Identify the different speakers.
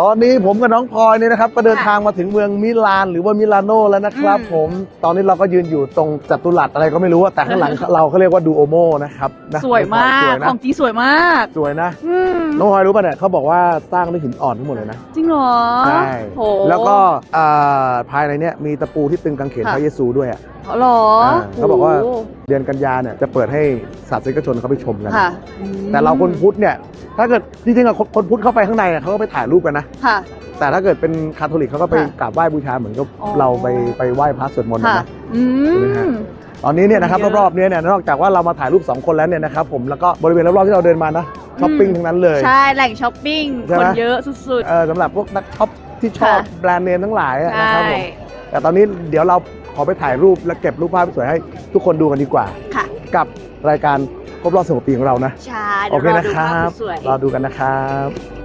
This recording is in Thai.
Speaker 1: ตอนนี้ผมกับน้องพลอยเนี่ยนะครับ ก็เดินทางมาถึงเมืองมิลานหรือว่ามิลานโนแล้วนะครับ
Speaker 2: อืม
Speaker 1: ผมตอนนี้เราก็ยืนอยู่ตรงจัตุรัสอะไรก็ไม่รู้อะแต่ข้างหลังเราเขาเรียกว่าดูโอโมนะครับนะ
Speaker 2: สวยมา
Speaker 1: สว
Speaker 2: ก
Speaker 1: ย
Speaker 2: ข
Speaker 1: นะ
Speaker 2: องจริงสวยมาก
Speaker 1: สวยนะ
Speaker 2: อืม
Speaker 1: น้องพลอยรู้ป่ะเนี่ยเขาบอกว่าสร้างด้วยหินอ่อนทั้งหมดเลยนะ
Speaker 2: จริงเหรอ
Speaker 1: ใช่
Speaker 2: โห
Speaker 1: แล้วก็อ่าภายในเนี้ยมีตะปูที่ตึงกางเขน
Speaker 2: ค่ะ
Speaker 1: พระเยซูด้วยอะ
Speaker 2: เหรอ
Speaker 1: อ่าเขาบอกว่า
Speaker 2: โเดื
Speaker 1: อนกันยาเนี่ยจะเปิดให้ศาสนิกชนเขาไปชมกัน
Speaker 2: ค่ะ
Speaker 1: แต่เราคนพุทธเนี่ย ถ้าเกิดจริงๆอะคนคนพุทธเข้าไปข้างในอะเขาก็ไปถ่ายรูปกันนะ
Speaker 2: ค่ะ
Speaker 1: แต่ถ้าเกิดเป็นคาทอลิกเขาก็ไป
Speaker 2: ค่ะ
Speaker 1: กราบไหว้บูชาเหมือนกับ
Speaker 2: อ๋อ
Speaker 1: เราไปไปไหว้พระสวดมนต์
Speaker 2: ค่ะ
Speaker 1: นะ
Speaker 2: อื
Speaker 1: ใช่ไหมฮะ
Speaker 2: ม
Speaker 1: ตอนนี้เนี่ยนะครับ
Speaker 2: เยอะ
Speaker 1: รอบๆเนี้เนี่ยนอกจากว่าเรามาถ่ายรูป 2 คนแล้วเนี่ยนะครับผมแล้วก็บริเวณรอบๆที่เราเดินมานะช้อปปิ้งทั้งนั้นเลย
Speaker 2: ใช่ แหล่งช้อปปิ้ง
Speaker 1: ใช่
Speaker 2: ค
Speaker 1: ไหม
Speaker 2: นเยอะสุด
Speaker 1: เออสำหรับพวกนักช็อปที่ชอบ
Speaker 2: ค่ะ
Speaker 1: แบรนด์เนมทั้งหลายอะ
Speaker 2: ๆ
Speaker 1: นะครับ
Speaker 2: ใช่
Speaker 1: ผมแต่ตอนนี้เดี๋ยวเราขอไปถ่ายรูปและเก็บรูปภาพสวยให้ทุกคนดูกันดีกว่า
Speaker 2: ค่ะ
Speaker 1: กับรายการ ครบรอบสิบปีของเรานะ
Speaker 2: ใช่
Speaker 1: โอ
Speaker 2: เดี๋ยว
Speaker 1: เค
Speaker 2: รอ
Speaker 1: นะ
Speaker 2: ดู
Speaker 1: ครั
Speaker 2: ภา
Speaker 1: บ
Speaker 2: พสวย
Speaker 1: รอดูกันนะครับ